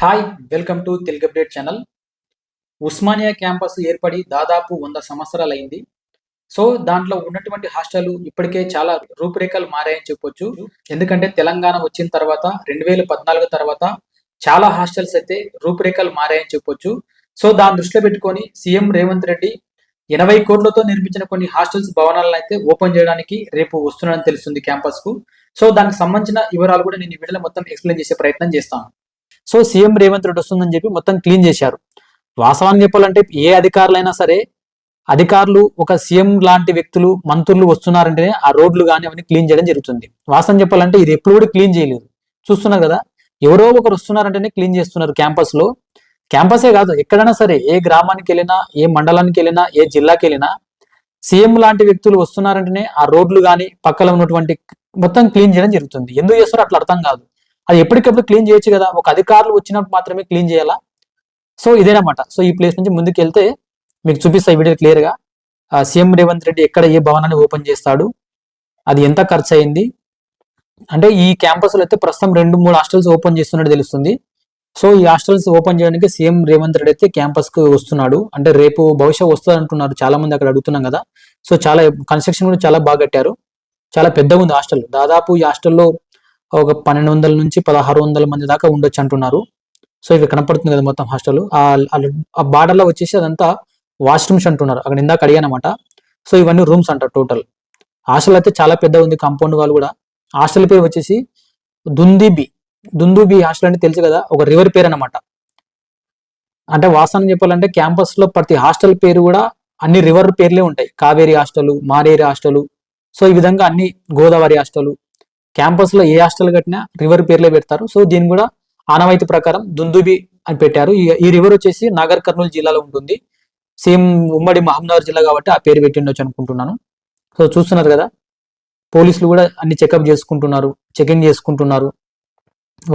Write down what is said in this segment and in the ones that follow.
Hi welcome to Telugu update channel Osmania campus ఏర్పడి దాదాపు వంద సంవత్సరాలైంది. సో దాంట్లో ఉన్నటువంటి హాస్టల్ ఇప్పటికే చాలా రూపురేఖలు మారాయని చెప్పొచ్చు. ఎందుకంటే తెలంగాణ వచ్చిన తర్వాత రెండు వేల పద్నాలుగు తర్వాత చాలా హాస్టల్స్ అయితే రూపురేఖలు మారాయని చెప్పొచ్చు. సో దాని దృష్టిలో పెట్టుకొని సీఎం రేవంత్ రెడ్డి ఎనభై కోట్లతో నిర్మించిన కొన్ని హాస్టల్స్ భవనాలను అయితే ఓపెన్ చేయడానికి రేపు వస్తున్నాడని తెలుస్తుంది క్యాంపస్కు సో దానికి సంబంధించిన వివరాలు కూడా నేను ఈ వీడియోలో మొత్తం ఎక్స్ప్లెయిన్ చేసే ప్రయత్నం చేస్తాను. సో సీఎం రేవంత్ రెడ్డి వస్తుందని చెప్పి మొత్తం క్లీన్ చేశారు. వాస్తవాన్ని చెప్పాలంటే ఏ అధికారులైనా సరే అధికారులు ఒక సీఎం లాంటి వ్యక్తులు మంత్రులు వస్తున్నారంటేనే ఆ రోడ్లు కానీ అవన్నీ క్లీన్ చేయడం జరుగుతుంది. వాస్తవం చెప్పాలంటే ఇది ఎప్పుడు కూడా క్లీన్ చేయలేదు. చూస్తున్నారు కదా ఎవరో ఒకరు వస్తున్నారంటేనే క్లీన్ చేస్తున్నారు క్యాంపస్లో క్యాంపసే కాదు ఎక్కడైనా సరే ఏ గ్రామానికి వెళ్ళినా ఏ మండలానికి వెళ్ళినా ఏ జిల్లాకి వెళ్ళినా సీఎం లాంటి వ్యక్తులు వస్తున్నారంటేనే ఆ రోడ్లు కానీ పక్కన ఉన్నటువంటి మొత్తం క్లీన్ చేయడం జరుగుతుంది. ఎందుకు చేస్తారో అట్లా అర్థం కాదు. అది ఎప్పటికప్పుడు క్లీన్ చేయొచ్చు కదా. ఒక అధికారులు వచ్చినప్పుడు మాత్రమే క్లీన్ చేయాలా? సో ఇదేనమాట. సో ఈ ప్లేస్ నుంచి ముందుకు వెళ్తే మీకు చూపిస్తా ఈ వీడియో క్లియర్గా సీఎం రేవంత్ రెడ్డి ఎక్కడ ఏ భవనాన్ని ఓపెన్ చేస్తాడు? అది ఎంత ఖర్చు అయింది అంటే ఈ క్యాంపస్లో అయితే ప్రస్తుతం రెండు మూడు హాస్టల్స్ ఓపెన్ చేస్తున్నట్టు తెలుస్తుంది. సో ఈ హాస్టల్స్ ఓపెన్ చేయడానికి సీఎం రేవంత్ రెడ్డి అయితే క్యాంపస్కి వస్తున్నాడు. అంటే రేపు భవిష్యత్ వస్తుంది అంటున్నారు చాలా మంది అక్కడ అడుగుతున్నాం కదా. సో చాలా కన్స్ట్రక్షన్ కూడా చాలా బాగా కట్టారు. చాలా పెద్దగా ఉంది హాస్టల్ దాదాపు ఈ హాస్టల్లో ఒక పన్నెండు వందల నుంచి పదహారు వందల మంది దాకా ఉండొచ్చు అంటున్నారు. సో ఇవి కనపడుతుంది కదా మొత్తం హాస్టల్. ఆ బార్డర్లో వచ్చేసి అదంతా వాష్రూమ్స్ అంటున్నారు. అక్కడ ఇందాక అడిగానమాట. సో ఇవన్నీ రూమ్స్ అంటారు టోటల్. హాస్టల్ అయితే చాలా పెద్ద ఉంది కాంపౌండ్ వాళ్ళు కూడా. హాస్టల్ పేరు వచ్చేసి దుందిబి. దుందుబి హాస్టల్ అంటే తెలుసు కదా? ఒక రివర్ పేరు అనమాట అంటే వాస్తవం చెప్పాలంటే క్యాంపస్లో ప్రతి హాస్టల్ పేరు కూడా అన్ని రివర్ పేర్లే ఉంటాయి. కావేరి హాస్టల్ మారేరి హాస్టల్. సో ఈ విధంగా అన్ని గోదావరి హాస్టల్ క్యాంపస్లో ఏ హాస్టల్ కట్టినా రివర్ పేర్లే పెడతారు. సో దీన్ని కూడా ఆనవాయితీ ప్రకారం దుందుబి అని పెట్టారు. ఈ రివర్ వచ్చేసి నాగర్ కర్నూలు జిల్లాలో ఉంటుంది. సేమ్ ఉమ్మడి మహమ్మదాబాద్ జిల్లా కాబట్టి ఆ పేరు పెట్టిండొచ్చు అనుకుంటున్నాను. సో చూస్తున్నారు కదా? పోలీసులు కూడా అన్ని చెకప్ చేసుకుంటున్నారు చెకింగ్ చేసుకుంటున్నారు.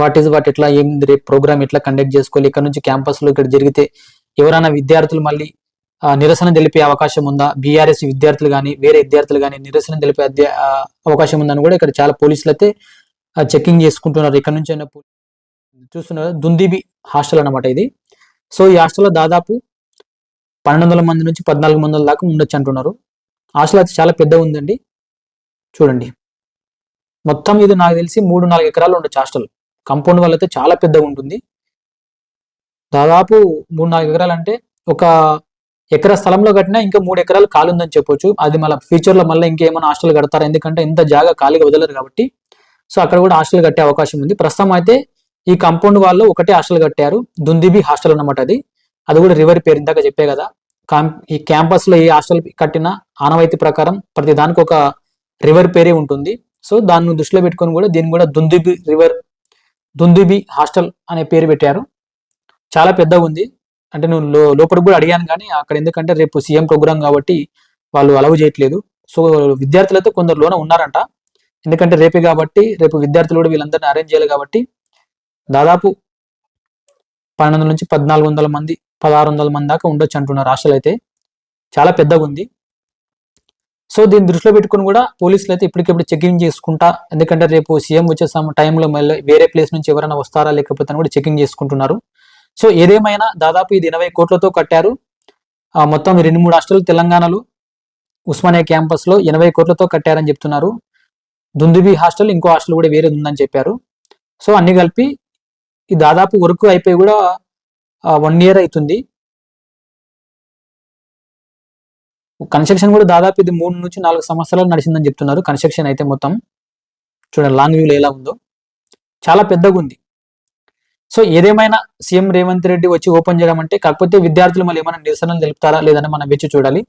వాట్ ఈస్ వాట్ ఎట్లా ఏం రేపు ప్రోగ్రామ్ ఎట్లా కండక్ట్ చేసుకోవాలి? ఇక్కడ నుంచి క్యాంపస్లో ఇక్కడ జరిగితే ఎవరైనా విద్యార్థులు మళ్ళీ నిరసన తెలిపే అవకాశం ఉందా? బీఆర్ఎస్ విద్యార్థులు కానీ వేరే విద్యార్థులు కానీ నిరసన తెలిపే అవకాశం ఉందని కూడా ఇక్కడ చాలా పోలీసులు అయితే చెకింగ్ చేసుకుంటున్నారు. ఇక్కడ నుంచి అయినా చూస్తున్నారు. దుందిబి హాస్టల్ అనమాట ఇది. సో ఈ హాస్టల్లో దాదాపు పన్నెండు వందల మంది నుంచి పద్నాలుగు వందల దాకా ఉండొచ్చు అంటున్నారు. హాస్టల్ అయితే చాలా పెద్ద ఉందండి. చూడండి. మొత్తం ఇది నాకు తెలిసి మూడు నాలుగు ఎకరాలు ఉండొచ్చు హాస్టల్. కంపౌండ్ వల్ల అయితే చాలా పెద్దగా ఉంటుంది. దాదాపు మూడు నాలుగు ఎకరాలు అంటే ఒక ఎకరా స్థలంలో కట్టినా ఇంకా మూడు ఎకరాలు ఖాళీ ఉందని చెప్పొచ్చు. అది మళ్ళీ ఫ్యూచర్లో మళ్ళీ ఇంకేమైనా హాస్టల్ కడతారు? ఎందుకంటే ఇంత జాగా ఖాళీగా వదలరు కాబట్టి. సో అక్కడ కూడా హాస్టల్ కట్టే అవకాశం ఉంది. ప్రస్తుతం అయితే ఈ కంపౌండ్ వాళ్ళు ఒకటే హాస్టల్ కట్టారు. దుందిబి హాస్టల్ అనమాట అది. అది కూడా రివర్ పేరు ఇందాక చెప్పే కదా. ఈ క్యాంపస్లో ఏ హాస్టల్ కట్టిన ఆనవాయితీ ప్రకారం ప్రతి దానికి ఒక రివర్ పేరే ఉంటుంది. సో దాన్ని దృష్టిలో పెట్టుకొని కూడా దీన్ని కూడా దుందిబి రివర్ దుందిబి హాస్టల్ అనే పేరు పెట్టారు. చాలా పెద్దగా ఉంది. అంటే నువ్వు లో లోపలికి కూడా అడిగాను కానీ అక్కడ ఎందుకంటే రేపు సీఎం ప్రోగ్రామ్ కాబట్టి వాళ్ళు అలవ్ చేయట్లేదు. సో విద్యార్థులైతే కొందరు లోన ఉన్నారంట. ఎందుకంటే రేపే కాబట్టి రేపు విద్యార్థులు కూడా వీళ్ళందరినీ అరేంజ్ చేయాలి కాబట్టి దాదాపు పన్నెండు నుంచి పద్నాలుగు వందల మంది పదహారు వందల మంది దాకా ఉండొచ్చు అంటున్నారు హాస్టల్ అయితే. చాలా పెద్దగా ఉంది. సో దీన్ని దృష్టిలో పెట్టుకుని కూడా పోలీసులు అయితే ఇప్పటికెప్పుడు చెకింగ్ చేసుకుంటా ఎందుకంటే రేపు సీఎం వచ్చే టైంలో మళ్ళీ వేరే ప్లేస్ నుంచి ఎవరైనా వస్తారా లేకపోతే కూడా చెకింగ్ చేసుకుంటున్నారు. సో ఏదేమైనా దాదాపు ఇది ఎనభై కోట్లతో కట్టారు. మొత్తం రెండు మూడు హాస్టల్ తెలంగాణలో ఉస్మానియా క్యాంపస్లో ఎనభై కోట్లతో కట్టారని చెప్తున్నారు. దుందుబి హాస్టల్ ఇంకో హాస్టల్ కూడా వేరే ఉందని చెప్పారు. సో అన్ని కలిపి ఈ దాదాపు వర్క్ అయిపోయి కూడా వన్ ఇయర్ అవుతుంది. కన్స్ట్రక్షన్ కూడా దాదాపు ఇది మూడు నుంచి నాలుగు సంవత్సరాలు నడిచిందని చెప్తున్నారు. కన్స్ట్రక్షన్ అయితే మొత్తం చూడండి లాంగ్ వ్యూలో ఎలా ఉందో. చాలా పెద్దగా ఉంది. సో ఏదేమైనా సీఎం రేవంత్ రెడ్డి వచ్చి ఓపెన్ చేయడం అంటే కాకపోతే విద్యార్థులు మళ్ళీ ఏమైనా నిరసనలు తెలుపుతారా లేదని మనం వేచి చూడాలి.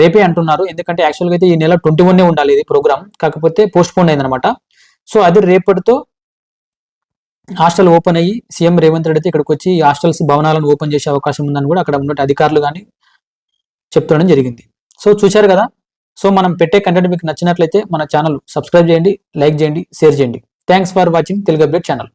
రేపే అంటున్నారు. ఎందుకంటే యాక్చువల్గా అయితే ఈ నెల ట్వంటీ వన్నే ఉండాలి ఇది ప్రోగ్రామ్. కాకపోతే పోస్ట్ పోన్ అయిందనమాట సో అది రేపటితో హాస్టల్ ఓపెన్ అయ్యి సీఎం రేవంత్ రెడ్డి అయితే ఇక్కడికి వచ్చి హాస్టల్స్ భవనాలను ఓపెన్ చేసే అవకాశం ఉందని కూడా అక్కడ ఉన్న అధికారులు కానీ చెప్తుండడం జరిగింది. సో చూశారు కదా? సో మనం పెట్టే కంటెంట్ మీకు నచ్చినట్లయితే మన ఛానల్ సబ్స్క్రైబ్ చేయండి లైక్ చేయండి షేర్ చేయండి. Thanks for watching Telugu update channel